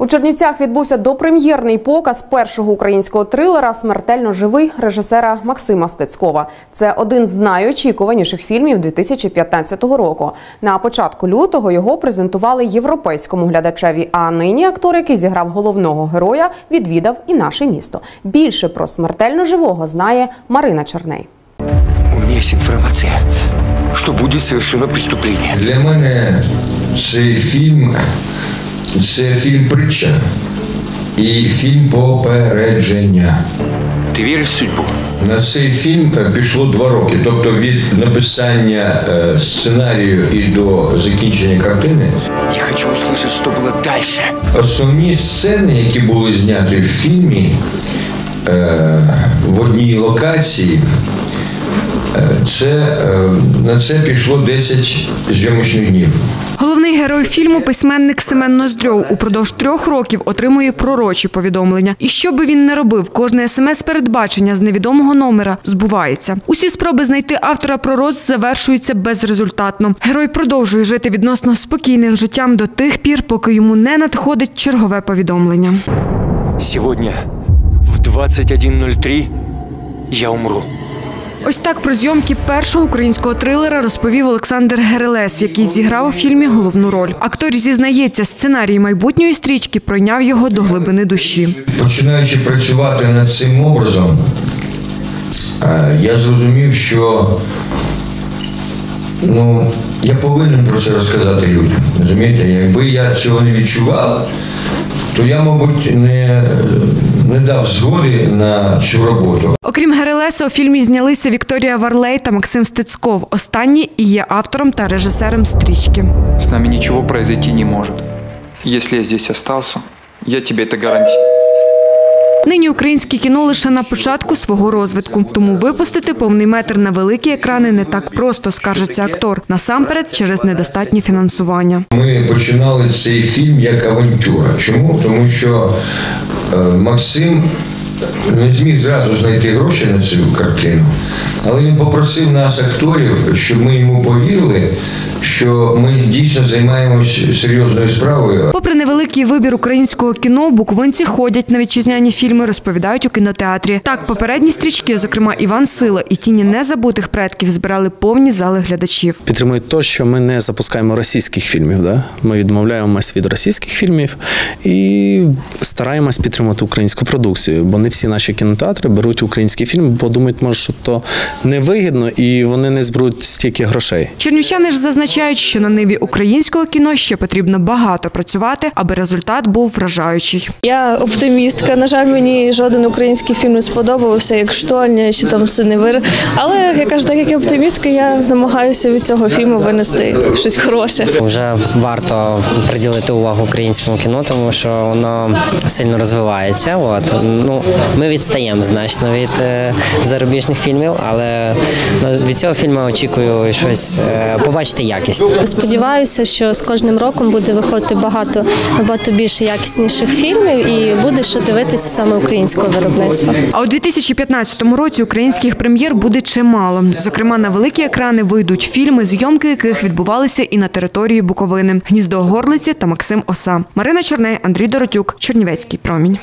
У Чернівцях відбувся допрем'єрний показ першого українського трилера Смертельно живий режисера Максима Стецькова. Це один з найочікуваніших фільмів 2015 року. На початку лютого його презентували європейському глядачеві. А нині актор, який зіграв головного героя, відвідав і наше місто. Більше про смертельно живого знає Марина Черней. У меня есть информация, что будет совершено преступление. Для мене цей фільм це фільм притча і фільм попередження. Ты веришь в судьбу? На цей фільм е, пішло два роки. Тобто від написання е, сценарію і до закінчення картини. Я хочу услышать, что было дальше. Основні сцени, які були зняті в фільмі е, в одній локації, е, це, е, на це пішло 10 зйомочних днів. Герой фільму письменник Семен Ноздрьов упродовж трьох років отримує пророчі повідомлення. І що би він не робив, кожне смс-передбачення з невідомого номера збувається. Усі спроби знайти автора пророцтв завершуються безрезультатно. Герой продовжує жити відносно спокійним життям до тих пір, поки йому не надходить чергове повідомлення. Сегодня в 21.03 я умру. Ось так про зйомки першого українського трилера розповів Олександр Герелес, який зіграв у фільмі головну роль. Актор зізнається, сценарій майбутньої стрічки пройняв його до глибини душі. Починаючи працювати над цим образом, е, я зрозумів, що ну, я повинен про це розказати людям. Розумієте, якби я цього не відчував, то я, мабуть, не, не дав згоди на цю роботу. Окрім Герелеса, у фільмі знялися Вікторія Варлей та Максим Стецьков. Останній і є автором та режисером стрічки. С нами ничего произойти не может. Если я здесь остался, я тебе это гарантирую. Нині українське кіно лише на початку свого розвитку, тому випустити повний метр на великі екрани не так просто, скаржиться актор. Насамперед через недостатнє фінансування. Ми починали цей фільм як авантюра. Чому? Тому що Максим не зміг зразу знайти гроші на цю картину, але він попросив нас, акторів, щоб ми йому повірили, що ми дійсно займаємось серйозною справою. Попри невеликий вибір українського кіно, буковинці ходять на вітчизняні фільми, розповідають у кінотеатрі. Так, попередні стрічки, зокрема Іван Сила і тіні незабутих предків, збирали повні зали глядачів. підтримують те, що ми не запускаємо російських фільмів. Да? Ми відмовляємось від російських фільмів і стараємось підтримати українську продукцію, бо не всі наші кінотеатри беруть українські фільми, бо думають, може, що то невигідно і вони не зберуть стільки грошей. Чернівчани ж зазначають, що на ниві українського кіно ще потрібно багато працювати, аби результат був вражаючий. Я оптимістка. На жаль, мені жоден український фільм не сподобався, як штольня чи там синевир. Але я кажу, так як я оптимістка, я намагаюся від цього фільму винести щось хороше. Вже варто приділити увагу українському кіно, тому що воно сильно розвивається. От ну ми відстаємо значно від е, зарубіжних фільмів, але ну, від цього фільму очікую щось е, побачити якість. Сподіваюся, що з кожним роком буде виходити багато набагато більше якісніших фільмів і буде що дивитися саме українського виробництва. А у 2015 році українських прем'єр буде чимало. Зокрема, на великі екрани вийдуть фільми, зйомки яких відбувалися і на території Буковини. Гніздо Горлиці та Максим Оса. Марина Чорней, Андрій Доротюк, Чернівецький промінь.